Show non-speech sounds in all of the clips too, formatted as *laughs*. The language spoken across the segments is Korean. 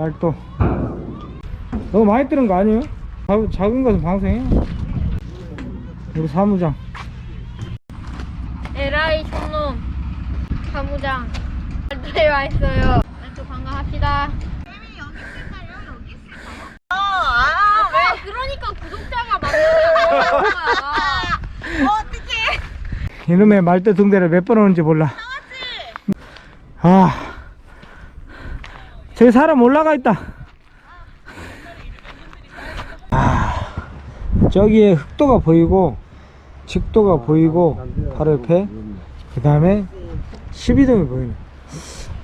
말도 너무 많이 뜨는 거 아니에요? 자- 작은 것은 방생해 우리 사무장 에라이 촌놈 사무장 말도에 와 있어요. 또 관광합시다. 아, 왜? 그러니까 구독자가 만들어야 이놈의 말대 등대를 몇 번 오는지 몰라 아 저기 사람 올라가 있다. 아 저기에 흑도가 보이고 직도가 보이고 바로 옆에. 그 다음에 12동이 보이네.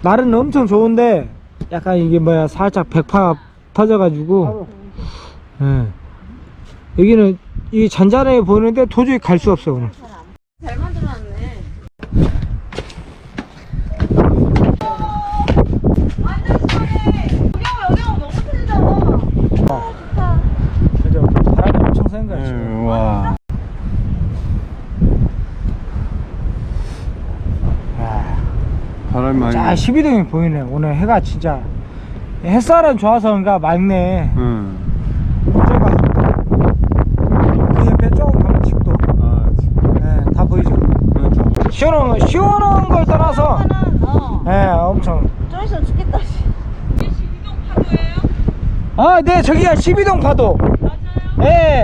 날은 엄청 좋은데 약간 이게 뭐야 살짝 백파 터져가지고. 예. 여기는 이 잔잔해 보이는데 도저히 갈 수 없어 오늘 잘 만들어놨네. 그죠? 바람이 엄청 센 거야 지금 와. 아, 바람이 많이. 자 12동이 보이네 오늘 해가 진짜 햇살은 좋아서 그런가 맑네 응. 저가 그 옆에 조금 가면 집도 아, 지금. 예, 다 보이죠 응, 저- 시원한 거 시원한 걸 떠나서 어. 예, 엄청 좀 있으면 죽겠다. 아, 네, 저기가 12동 파도. 예.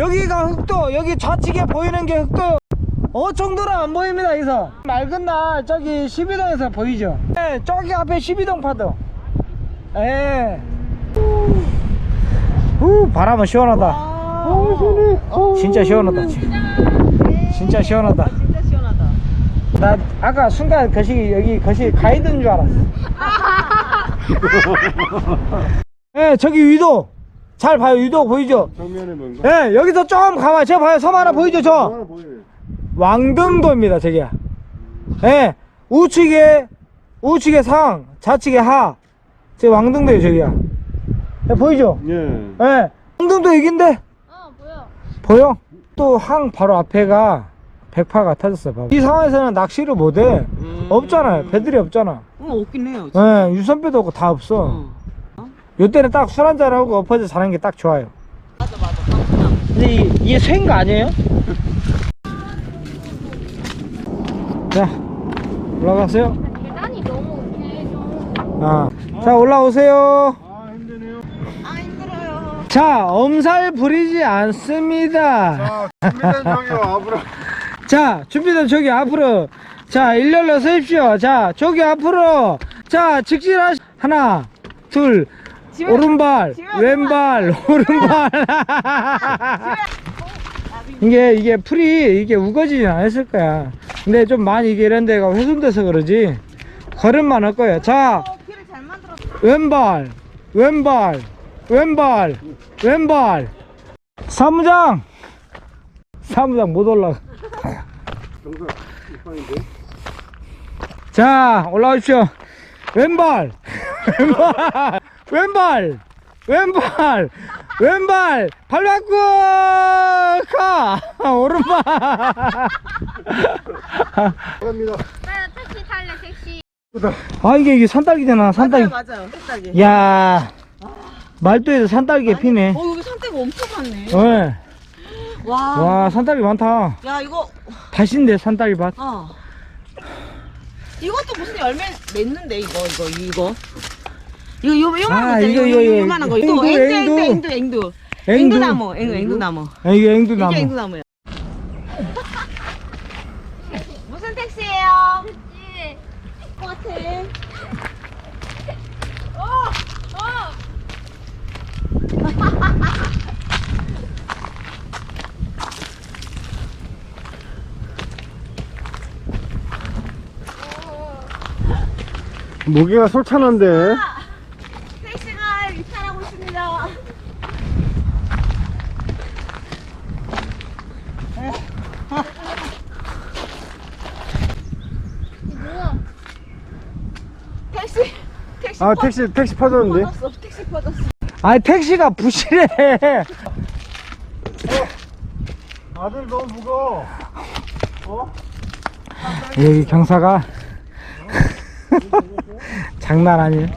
여기가 흑도, 여기 좌측에 보이는 게 흑도. 어 정도는 안 보입니다, 여기서. 맑은 날, 저기 12동에서 보이죠? 예, 저기 앞에 12동 파도. 예. 후, 바람은 시원하다. 어, 시원해. 진짜 시원하다, 지금. 진짜 시원하다. 진짜 시원하다. 나 아까 순간 거시, 여기 거시 가이드인 줄 알았어. *laughs* 예, 저기 위도. 잘 봐요, 위도 보이죠? 정면에 뭔가. 예, 여기서 좀 가만, 저 봐요, 섬 하나 보이죠, 저? 하나. 왕등도입니다, 저기야. 예, 우측에, 우측에 상, 좌측에 하. 저 왕등도예요, 저기야. 예, 보이죠? 예. 예, 왕등도 여긴데, 어, 보여. 보여? 또 항 바로 앞에가 백파가 터졌어, 봐봐. 이 상황에서는 낚시를 못 해. 없잖아요, 배들이 없잖아. 어, 없긴 해요. 예, 유선배도 없고 다 없어. 어. 요때는 딱 술 한잔하고 엎어져 자는 게 딱 좋아요. 맞아, 맞아. 근데 이, 이게 쇠인 거 아니에요? *laughs* 자, 올라가세요. 계단이 너무 길죠. 아, 자, 올라오세요. 아, 힘드네요. 아, 힘들어요. 자, 엄살 부리지 않습니다. 자, 준비된 저기 앞으로. *laughs* 자, 준비된 저기 앞으로. 자, 일렬로 서십시오. 자, 저기 앞으로. 자, 직진하 하나, 둘, 오른발, 왼발, 오른발. 이게, 이게 풀이, 이게 우거지진 않았을 거야. 근데 좀 많이 이게 이런 데가 훼손돼서 그러지. 걸음만 할 거야. 자, 어, 길을 잘 만들었어. 왼발, 왼발, 왼발, 왼발. 사무장! 사무장 못 올라가. 자, 올라오십시오. 왼발, *laughs* 왼발, 왼발, 왼발, 왼발, 발 바꾸 가! *laughs* 오른발. 갑니다. 나 택시 탈래, 택시. 아, 이게, 이게 산딸기잖아, 산딸기. 맞아요, 맞아요. 야 말도에도 산딸기가 피네. 어, 여기 산대가 엄청 많네. 네. 와. 와, 산딸기 많다. 야, 이거, 다신데, 산딸기 밭. 어. 이것도 무슨 열매 맺는데, 이거, 이거, 이거. 이거, 요, 요만한 아, 거 있잖아. 이거, 이거, 이거, 이거, 요만한 거. 앵두, 이거, 앵두, 앵두, 앵두. 앵두, 앵두. 앵두. 앵두 나무, 앵두, 앵두 나무. 아, 이게 앵두나무. 이게 앵두 나무야. 무슨 택시예요? 어, 어. 모기가 솔찬한데. 택시가 이탈하고 있습니다. 뭐야? 택시, 택시. 아, 퍼- 택시, 택시 퍼졌는데. 퍼졌어. 택시 퍼졌어. 아, 택시가 부실해. 아들 너무 무거워. 어? 여기 경사가 장난 아니에요.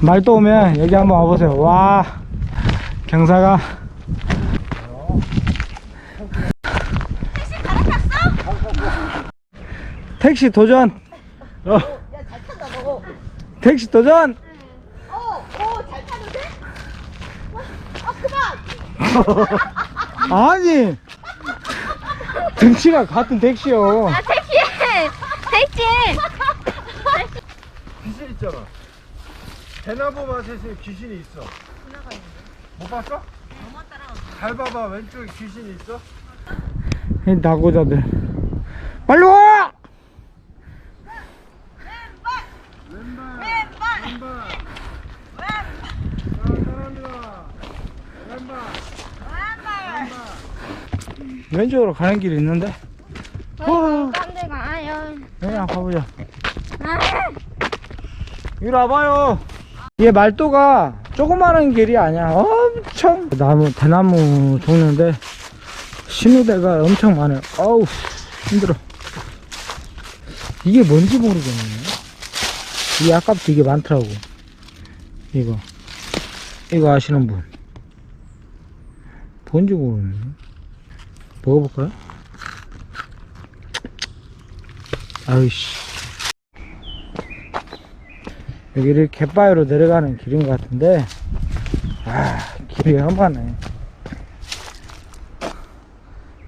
말도 오면 여기 한번 와보세요. 와, 경사가. 택시 도전! 어. 택시 도전! 어어잘 타는데? 어 그만 *laughs* 아니! 등치가 같은 택시요. 아 택시 택시 귀신 있잖아. 대나무 맛에서 귀신이 있어. 못 봤어? 잘 봐봐 왼쪽에 귀신이 있어. 이 나고자들. 빨리 와! 왼발. 왼발. 자, 사람이다. 왼발. 왼쪽으로 가는 길이 있는데. 어. 딴데 가요 여기 한번 가보자. 아, 이리 와봐요. 이게 말도가 조그마한 길이 아니야. 엄청 나무 대나무 종류인데 신호대가 엄청 많아요. 어우 힘들어. 이게 뭔지 모르겠네. 이게 아까부터 이게 많더라고. 이거 이거 아시는 분? 뭔지 모르네. 먹어볼까요? 아이씨. 여기를 갯바위로 내려가는 길인 것 같은데 아 길이 험하네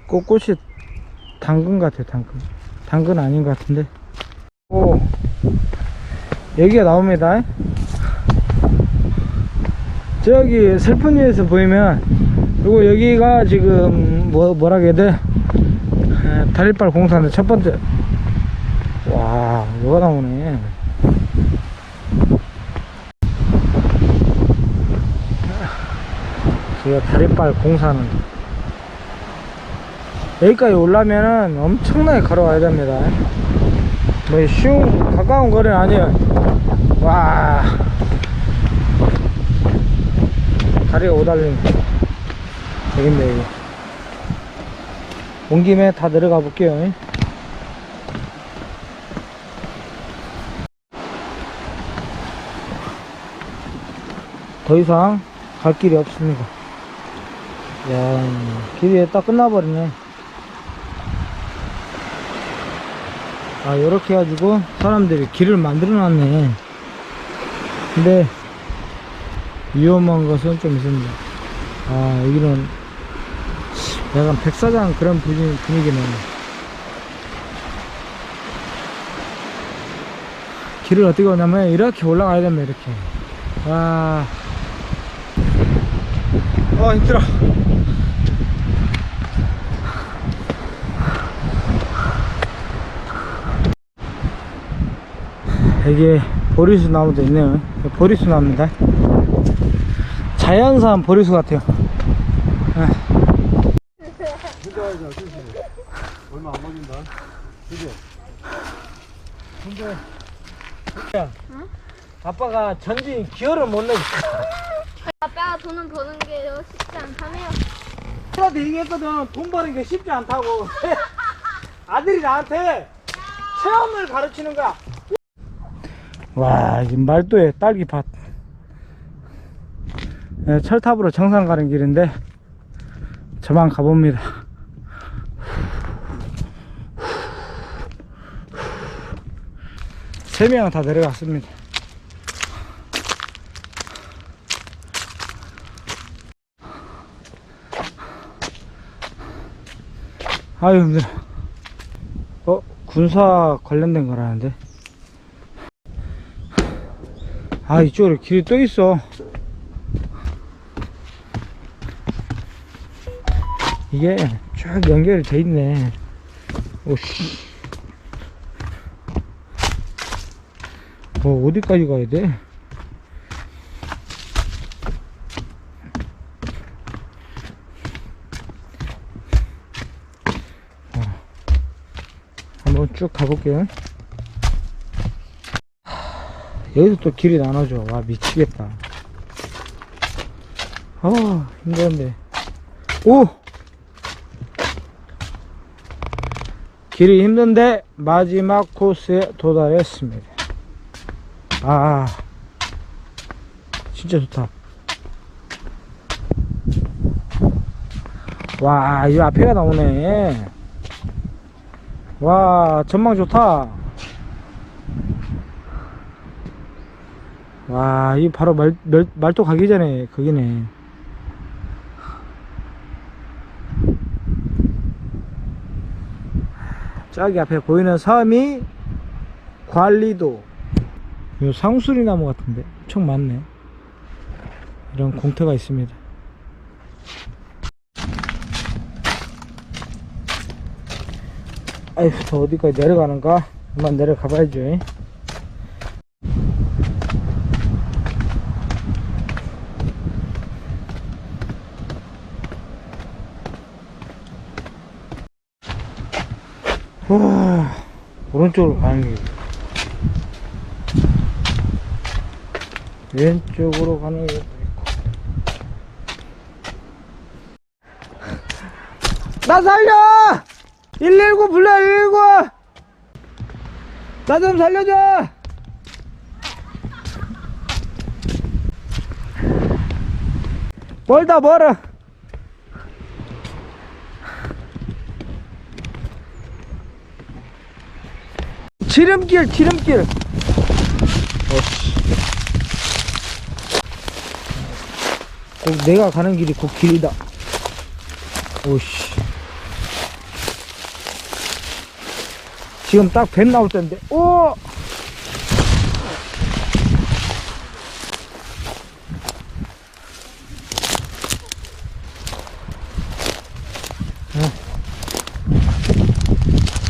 꽃꽃이 당근 같아 당근 당근 아닌 것 같은데 오 여기가 나옵니다 저기 슬픈 위에서 보이면 그리고 여기가 지금 뭐, 뭐라 해야 돼? 에, 다리빨 공사인데 첫 번째. 와 뭐가 나오네. 제가 다리빨 공사는 여기까지 올라면은 엄청나게 걸어가야 됩니다. 뭐 쉬운 가까운 거리는 아니에요. 와. 다리가 오달리는 되겠네 여기 온 김에 다 내려가 볼게요 더 이상 갈 길이 없습니다. 야, 길이 딱 끝나버리네. 아, 요렇게 해가지고 사람들이 길을 만들어 놨네. 근데, 위험한 것은 좀 있습니다. 아, 여기는 약간 백사장 그런 분위, 분위기네. 길을 어떻게 오냐면 이렇게 올라가야 됩니다, 이렇게. 와. 아 힘들어 여기에 보리수 나무도 있네요 보리수 나무입니다 자연산 보리수 같아요 예. 혼자 가자 조심. 얼마 안 걸린다. 그죠? 근데 아빠가 전진 기어를 못 내고 아빠가 돈은 버는 게 쉽지 않다며 아빠한테 얘기했거든. 돈 버는 게 쉽지 않다고. *laughs* 아들이 나한테 체험을 가르치는 거야. 와 지금 말도에 딸기밭. 네, 철탑으로 정상 가는 길인데 저만 가봅니다. 세 명은 다 내려갔습니다 아유 힘들어. 어 군사 관련된 거라는데? 아 이쪽으로 길이 또 있어. 이게 쭉 연결이 돼 있네. 오씨. 뭐 어디까지 가야 돼? 한번 쭉 가볼게요. 여기서 또 길이 나눠져. 와, 미치겠다. 아, 힘들었네. 오! 길이 힘든데 마지막 코스에 도달했습니다. 아, 진짜 좋다. 와, 이 앞에가 나오네. 와, 전망 좋다. 와, 이 바로 말, 말, 말도 가기 전에 거기네. 저기 앞에 보이는 섬이 관리도. 이 상수리 나무 같은데 엄청 많네. 이런 공터가 있습니다. 아휴, 더 어디까지 내려가는가? 한번 내려가 봐야죠. 와, 오른쪽으로 가는 길. 왼쪽으로 가는 길도 있고. 나 살려! 119 불러, 119! 나 좀 살려줘! 멀다, 멀어! 지름길, 지름길! 내가 가는 길이 그 길이다. 오씨. 지금 딱 뱀 나올 때인데, 오! 어.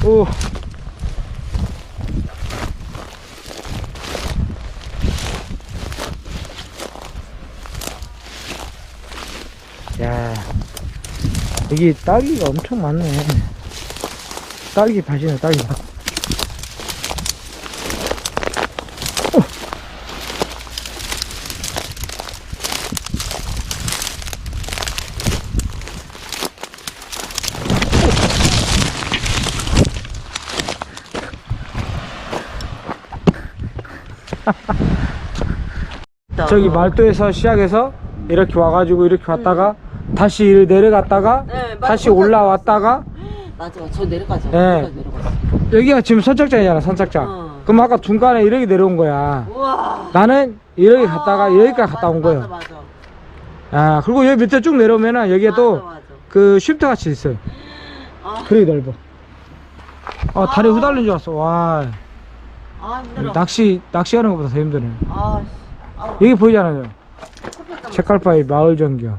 오. 야, 여기 딸기가 엄청 많네. 딸기 밭이네, 딸기 밭. 저기 말도에서 시작해서 이렇게 와가지고 이렇게 왔다가 다시 이리 내려갔다가 네, *gasps* 맞아. 다시 올라왔다가 맞아, 저 내려가자. 네. 내려가자, 내려가자. 여기가 지금 선착장이잖아 선착장 어. 그럼 아까 중간에 이렇게 내려온 거야 우와. 나는 이렇게 갔다가 여기까지 갔다 온 맞아, 거야 맞아, 맞아. 아 그리고 여기 밑에 쭉 내려오면은 여기에 맞아, 또 맞아. 그 쉼터 같이 있어요 아, 그렇게 넓어 아 다리 후달린 줄 알았어 와 아, 힘들어. 낚시 낚시하는 것보다 더 힘드네 아, 씨. 아, 여기 보이잖아요. 책갈바위 마을 전경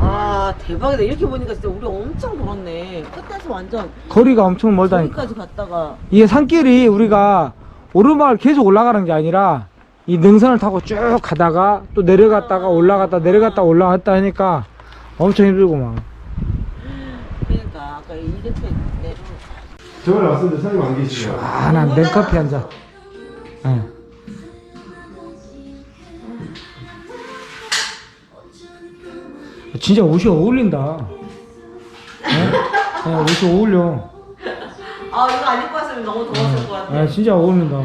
아, 대박이다. 이렇게 보니까 진짜 우리 엄청 돌았네. 끝에서 완전 거리가 엄청 멀다니까 저기까지 갔다가. 이게 산길이 우리가 오르막을 계속 올라가는 게 아니라 이 능선을 타고 쭉 가다가 또 내려갔다가 올라갔다 내려갔다 올라갔다 하니까 엄청 힘들구만 그러니까 아까 이렇게 내려. 저번에 왔을 때 사장님 안 계시죠? 아난 냉커피 한 잔 예. 진짜 옷이 어울린다 예? 예, 옷이 어울려 아, 이거 안 입고 왔으면 너무 더웠을 것 같아. 아 진짜 어울린다